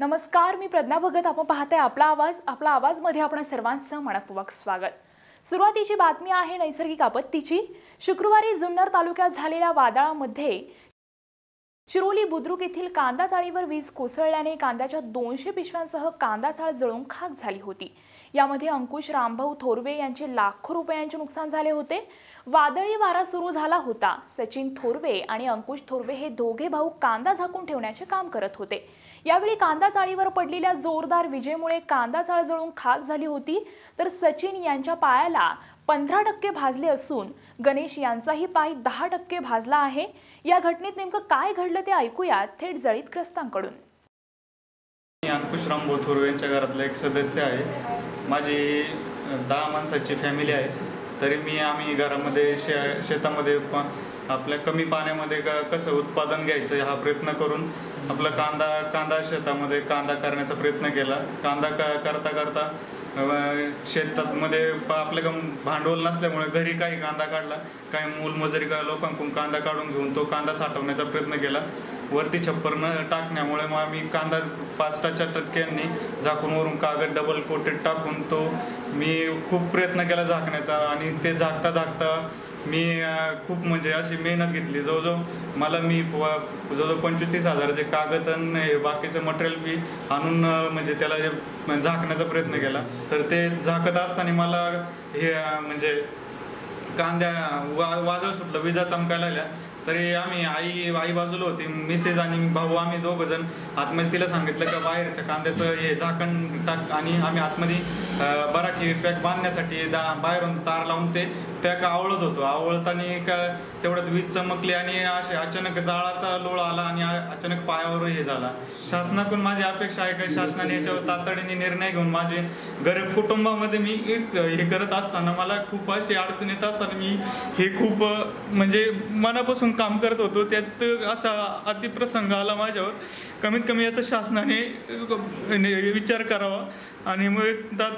नमस्कार मी प्रज्ञा भगत. आपण पाहताय आपला आवाज आपला आवाजमध्ये आपण सर्वांचं मनपूर्वक स्वागत. सुरुवातीची बातमी आहे नैसर्गिक आपत्तीची. शुक्रवारी जुन्नर तालुक्यात झालेल्या वादळामध्ये शिरोली बुद्रुक येथील कांदा चाळीवर वीज कोसळल्याने कांद्याच्या दोनशे पिशव्यांसह कांदा चाळ जळून खाक झाली होती. यामध्ये अंकुश रामभाऊ थोरवे यांचे लाखो रुपयांचे नुकसान झाले होते. वादळी वारा सुरू झाला होता. सचिन थोरवे आणि अंकुश थोरवे हे दोघे भाऊ कांदा झाकून ठेवण्याचे काम करत होते. यावेळी कांदा चाळीवर पडलेल्या जोरदार विजेमुळे कांदा चाळ जळून खाक झाली होती. तर सचिन यांच्या पायाला पंधरा टक्के भाजले असून गणेश यांचाही पाय दहा टक्के भाजला आहे. या घटनेत नेमकं काय घडलं ते ऐकूया थेट जळीतग्रस्तांकडून मी रामभाऊ थोरवे यांच्या घरातला एक सदस्य आहे. माझी दहा माणसाची फॅमिली आहे. तरी मी आम्ही घरामध्ये शे शेतामध्ये प- आपल्या कमी पाण्यामध्ये का कसं उत्पादन घ्यायचं हा प्रयत्न करून आपला कांदा कांदा शेतामध्ये कांदा करण्याचा प्रयत्न केला. कांदा का करता करता शेतामध्ये प- आपल्याकडं भांडवल नसल्यामुळे घरी काही कांदा काढला. काही मूलमजुरी का लोकांकडून कांदा काढून घेऊन तो कांदा साठवण्याचा प्रयत्न केला. वरती छप्पर न टाकण्यामुळे मग आम्ही कांदा पाच टक्क्या टक्क्यांनी झाकून वरून कागद डबल कोटेड टाकून तो मी खूप प्रयत्न केला झाकण्याचा आणि ते झाकता झाकता मी खूप म्हणजे अशी मेहनत घेतली. जवळजवळ मला मी जवळजवळ पंचवीस तीस हजाराचे कागद आणि हे बाकीचं मटेरियल मी आणून म्हणजे त्याला हे झाकण्याचा प्रयत्न केला. तर ते झाकत असताना मला हे म्हणजे कांद्या वा वादळ सुटलं विजा चमकायला लागल्या. तरी आम्ही आई आई बाजूला होती मिसेस आणि भाऊ आम्ही दोघ जण आतमध्ये तिला सांगितलं का बाहेरच्या कांद्याचं हे झाकण टाक आणि आम्ही आतमध्ये बराकी पॅक बांधण्यासाठी दा- बाहेरून तार लावून ते पॅक आवळत होतो. आवळताना का तेवढ्यात वीज चमकली आणि असे अचानक जाळाचा लोळ आला आणि अचानक पायावर हे झाला. शासनाकडून माझी अपेक्षा आहे का शासनाने याच्यावर तातडीने निर्णय घेऊन माझे गरीब कुटुंबामध्ये मी हे करत असताना मला खूप अशी अडचण येत असताना मी हे खूप म्हणजे मनापासून काम करत होतो. त्यात असा अतिप्रसंग आला माझ्यावर. कमीत कमी याचा शासनाने विचार करावा आणि मग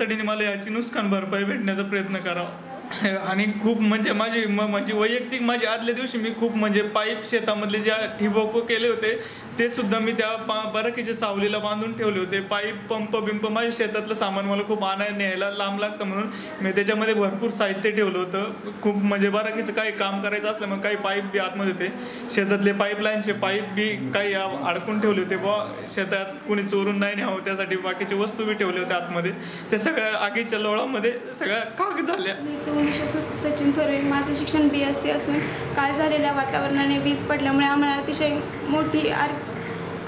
तातडीने मला याची नुकसान भरपाई भेटण्याचा प्रयत्न करावा आणि खूप म्हणजे माझी म- माझी वैयक्तिक माझी आदल्या दिवशी मी खूप म्हणजे पाईप शेतामधले ज्या ठिबक केले होते ते सुद्धा मी त्या पा- बराकीच्या सावलीला बांधून ठेवले होते. पाईप पंप बिंप माझ्या शेतातलं सामान मला खूप आणायला न्यायला लांब लागतं म्हणून मी त्याच्यामध्ये भरपूर साहित्य ठेवलं होतं. खूप म्हणजे बराकीचं काही काम करायचं असलं मग काही पाईप बी आतमध्ये होते. शेतातले पाईपलाईनचे पाईप बी काही अडकून ठेवले होते बुवा. शेतात कोणी चोरून नाही न्यावं त्यासाठी बाकीचे वस्तू बी ठेवले होते आतमध्ये. त्या सगळ्या आगीच्या लोळामध्ये सगळ्या काग झाल्या. मी सचिन थोरवे माझं शिक्षण बी एस सी असून काल झालेल्या वातावरणाने वीज पडल्यामुळे आम्हाला अतिशय मोठी आर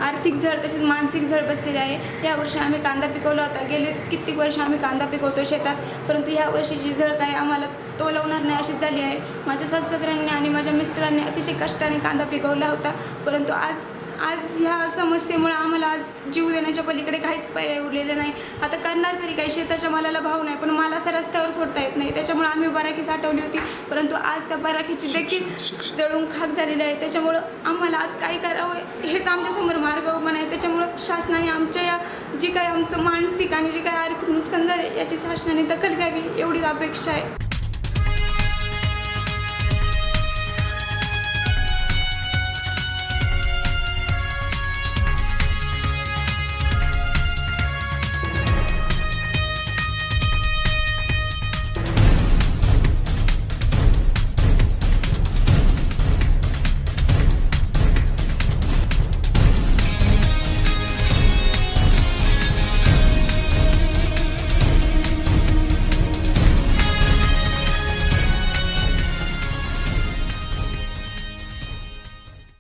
आर्थिक झळ तसेच मानसिक झळ बसलेली आहे. यावर्षी आम्ही कांदा पिकवला होता. गेले कित्येक वर्ष आम्ही कांदा पिकवतो शेतात परंतु या वर्षीची झळ काय आम्हाला तोलवणार नाही अशीच झाली आहे. माझ्या सासू सासऱ्यांनी आणि माझ्या मिस्टरांनी अतिशय कष्टाने कांदा पिकवला होता परंतु आज आज ह्या समस्येमुळे आम्हाला आज जीव देण्याच्या पलीकडे काहीच पर्याय उरलेले नाही. आता करणार तरी काही शेताच्या मालाला भाव नाही पण माल असा रस्त्यावर सोडता येत नाही. त्याच्यामुळे आम्ही बराकी साठवली होती. परंतु आज त्या बराकीची देखील जळून खाक झालेली आहे. त्याच्यामुळं आम्हाला आज काय करावं? हेच आमच्यासमोर मार्ग उभा आहे त्याच्यामुळं शासनाने आमच्या या जी काही आमचं मानसिक आणि जे काही आर्थिक नुकसान झाले याची शासनाने दखल घ्यावी एवढीच अपेक्षा आहे.